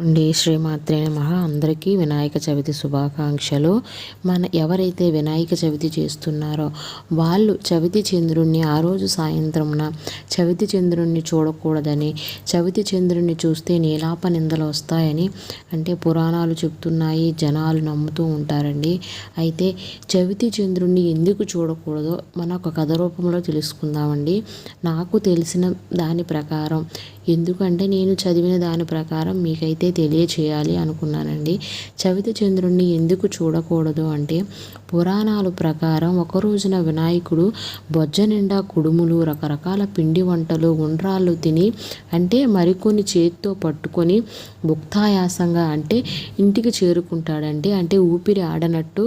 అండి శ్రీమాత్రే నమ. అందరికీ వినాయక చవితి శుభాకాంక్షలు. మన ఎవరైతే వినాయక చవితి చేస్తున్నారో వాళ్ళు చవితి చంద్రుణ్ణి ఆ రోజు సాయంత్రంన చవితి చంద్రుణ్ణి చూడకూడదని చవితి చంద్రుణ్ణి చూస్తే నీలాప నిందలు వస్తాయని అంటే పురాణాలు చెప్తున్నాయి జనాలు నమ్ముతూ ఉంటారండి. అయితే చవితి చంద్రుణ్ణి ఎందుకు చూడకూడదో మన ఒక కథ రూపంలో తెలుసుకుందామండి. నాకు తెలిసిన దాని ప్రకారం ఎందుకంటే నేను చదివిన దాని ప్రకారం మీకైతే తెలియచేయాలి అనుకున్నానండి. చవితి చంద్రుణ్ణి ఎందుకు చూడకూడదు అంటే పురాణాలు ప్రకారం ఒక రోజున వినాయకుడు బొజ్జ నిండా కుడుములు రకరకాల పిండి వంటలు ఉండ్రాళ్ళు తిని అంటే మరికొన్ని చేతితో పట్టుకొని భుక్తాయాసంగా అంటే ఇంటికి చేరుకుంటాడండి. అంటే ఊపిరి ఆడనట్టు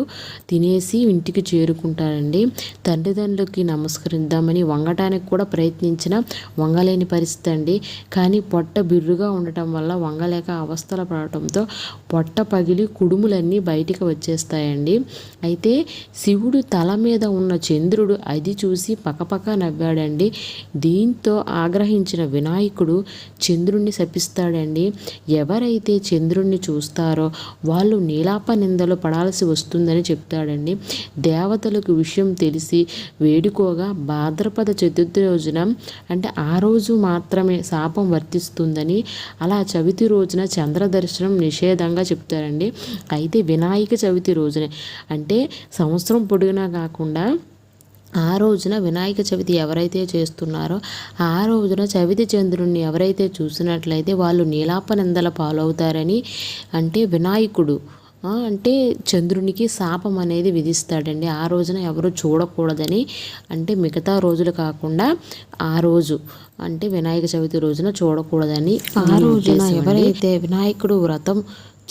తినేసి ఇంటికి చేరుకుంటాడండి. తల్లిదండ్రులకి నమస్కరిద్దామని వంగటానికి కూడా ప్రయత్నించిన వంగలేని పరిస్థితి అండి. కానీ పొట్ట బిర్రుగా ఉండటం వల్ల వంగలేక అవస్థలు పడటంతో పొట్ట పగిలి కుడుములన్నీ బయటికి వచ్చేస్తాయండి. అయితే శివుడు తల మీద ఉన్న చంద్రుడు అది చూసి పకపక నవ్వాడండి. దీంతో ఆగ్రహించిన వినాయకుడు చంద్రుణ్ణి శపిస్తాడండి. ఎవరైతే చంద్రుణ్ణి చూస్తారో వాళ్ళు నీలాప నిందలు పడాల్సి వస్తుందని చెప్తాడండి. దేవతలకు విషయం తెలిసి వేడుకోగా భాద్రపద చతుర్థి రోజున అంటే ఆ రోజు మాత్రమే శాపం వర్తిస్తుందని అలా చవితి రోజున చంద్ర దర్శనం నిషేధంగా చెప్తారండి. అయితే వినాయక చవితి రోజున అంటే సంవత్సరం పొడుగునా కాకుండా ఆ రోజున వినాయక చవితి ఎవరైతే చేస్తున్నారో ఆ రోజున చవితి చంద్రుణ్ణి ఎవరైతే చూసినట్లయితే వాళ్ళు నీలాప నిందల పాలవుతారని అంటే వినాయకుడు అంటే చంద్రునికి శాపం అనేది విధిస్తాడండి. ఆ రోజున ఎవరు చూడకూడదని అంటే మిగతా రోజులు కాకుండా ఆ రోజు అంటే వినాయక చవితి రోజున చూడకూడదని ఆ రోజున ఎవరైతే వినాయకుడు వ్రతం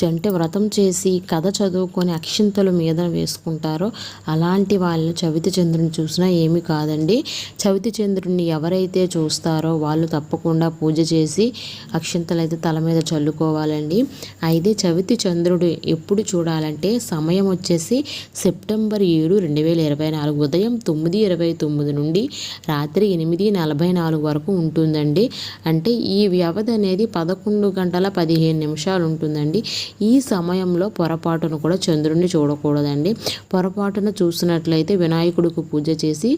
అంటే వ్రతం చేసి కథ చదువుకొని అక్షింతలు మీద వేసుకుంటారో అలాంటి వాళ్ళని చవితి చంద్రుని చూసినా ఏమీ కాదండి. చవితి చంద్రుడిని ఎవరైతే చూస్తారో వాళ్ళు తప్పకుండా పూజ చేసి అక్షింతలు అయితే తల మీద చల్లుకోవాలండి. అయితే చవితి చంద్రుడు ఎప్పుడు చూడాలంటే సమయం వచ్చేసి సెప్టెంబర్ ఏడు రెండు వేల ఇరవై నాలుగు ఉదయం తొమ్మిది ఇరవై తొమ్మిది నుండి రాత్రి ఎనిమిది నలభై నాలుగు వరకు ఉంటుందండి. అంటే ఈ వ్యవధి అనేది పదకొండు గంటల పదిహేను నిమిషాలు ఉంటుందండి. ఈ సమయంలో పొరపాటును కూడా చంద్రుడిని చూడకూడదండి. పొరపాటున చూసినట్లయితే వినాయకుడికి పూజ చేసి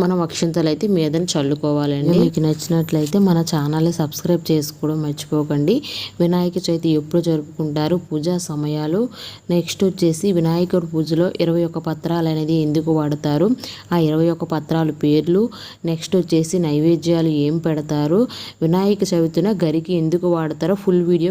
మనం అక్షంతలు అయితే మీదని చల్లుకోవాలండి. మీకు నచ్చినట్లయితే మన ఛానల్ని సబ్స్క్రైబ్ చేసుకోవడం మర్చిపోకండి. వినాయక చవితి ఎప్పుడు జరుపుకుంటారు పూజా సమయాలు. నెక్స్ట్ వచ్చేసి వినాయకుడి పూజలో ఇరవై ఒక్క పత్రాలు అనేది ఎందుకు వాడతారు? ఆ ఇరవై ఒక్క పత్రాలు పేర్లు. నెక్స్ట్ వచ్చేసి నైవేద్యాలు ఏం పెడతారు? వినాయక చవితిన గరికి ఎందుకు వాడతారో ఫుల్ వీడియో